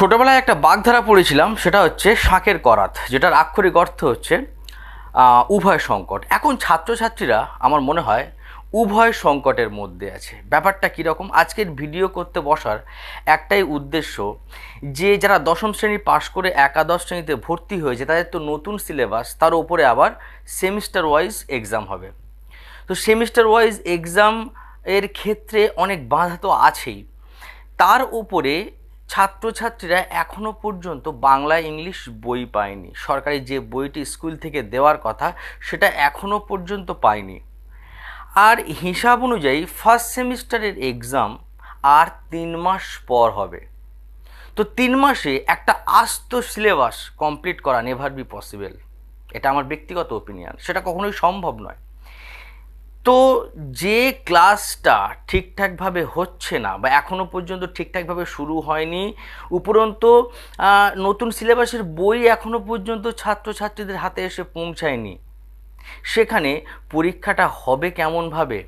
ছোটোবেলায় একটা বাগধারা পড়েছিলাম, সেটা হচ্ছে শাঁখের করাত, যেটার আক্ষরিক অর্থ হচ্ছে উভয় সংকট। এখন ছাত্রছাত্রীরা, আমার মনে হয়, উভয় সংকটের মধ্যে আছে। ব্যাপারটা কীরকম? আজকের ভিডিও করতে বসার একটাই উদ্দেশ্য, যে যারা দশম শ্রেণি পাশ করে একাদশ শ্রেণীতে ভর্তি হয়েছে, তাদের তো নতুন সিলেবাস, তার উপরে আবার সেমিস্টার ওয়াইজ এক্সাম হবে। তো সেমিস্টার ওয়াইজ এক্সাম এর ক্ষেত্রে অনেক বাধা তো আছেই। তার উপরে ছাত্রছাত্রীরা এখনও পর্যন্ত বাংলা ইংলিশ বই পায়নি। সরকারি যে বইটি স্কুল থেকে দেওয়ার কথা, সেটা এখনও পর্যন্ত পায়নি। আর হিসাব অনুযায়ী ফার্স্ট সেমিস্টারের এক্সাম আর তিন মাস পর হবে। তো তিন মাসে একটা আস্ত সিলেবাস কমপ্লিট করা নেভার বি পসিবল এটা আমার ব্যক্তিগত ওপিনিয়ন সেটা কখনোই সম্ভব নয়। তো যে ক্লাসটা ঠিকঠাকভাবে হচ্ছে না বা এখনও পর্যন্ত ঠিকঠাকভাবে শুরু হয়নি, উপরন্তু নতুন সিলেবাসের বই এখনও পর্যন্ত ছাত্রছাত্রীদের হাতে এসে পৌঁছায়নি, সেখানে পরীক্ষাটা হবে কেমনভাবে?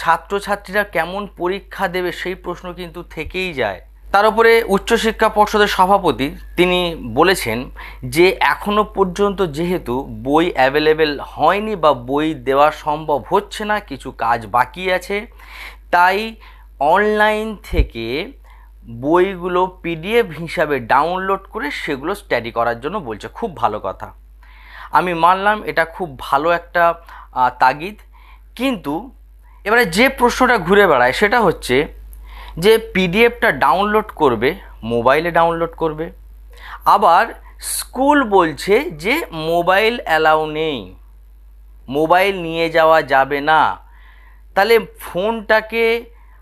ছাত্রছাত্রীরা কেমন পরীক্ষা দেবে সেই প্রশ্ন কিন্তু থেকেই যায়। তার উপরে উচ্চশিক্ষা পর্ষদের সভাপতি তিনি বলেছেন যে এখনও পর্যন্ত যেহেতু বই অ্যাভেলেবেল হয়নি বা বই দেওয়া সম্ভব হচ্ছে না, কিছু কাজ বাকি আছে, তাই অনলাইন থেকে বইগুলো পিডিএফ হিসাবে ডাউনলোড করে সেগুলো স্টাডি করার জন্য বলছে। খুব ভালো কথা। আমি মানলাম এটা খুব ভালো একটা তাগিদ। কিন্তু এবারে যে প্রশ্নটা ঘুরে বেড়ায় সেটা হচ্ছে যে পিডিএফটা ডাউনলোড করবে, মোবাইলে ডাউনলোড করবে। আবার স্কুল বলছে যে মোবাইল অ্যালাউ নেই, মোবাইল নিয়ে যাওয়া যাবে না। তাহলে ফোনটাকে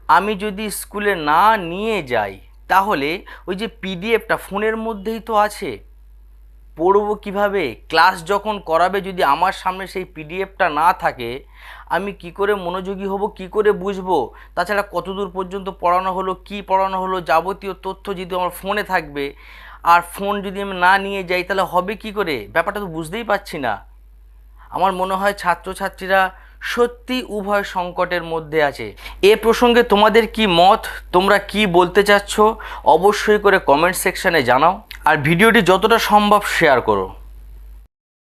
আমি যদি স্কুলে না নিয়ে যাই, তাহলে ওই যে পিডিএফটা ফোনের মধ্যেই তো আছে। পড়ব কীভাবে? ক্লাস যখন করাবে যদি আমার সামনে সেই পিডিএফটা না থাকে, আমি কি করে মনোযোগী হব, কি করে বুঝব? তাছাড়া কতদূর পর্যন্ত পড়ানো হলো, কি পড়ানো হলো, যাবতীয় তথ্য যদি আমার ফোনে থাকবে, আর ফোন যদি আমি না নিয়ে যাই, তাহলে হবে কি করে? ব্যাপারটা তো বুঝতেই পারছি না। আমার মনে হয় ছাত্রছাত্রীরা সত্যি উভয় সংকটের মধ্যে আছে। এ প্রসঙ্গে তোমাদের কি মত? তোমরা কি বলতে চাচ্ছ? অবশ্যই করে কমেন্ট সেকশানে জানাও। আর ভিডিওটি যতটা সম্ভব শেয়ার করো।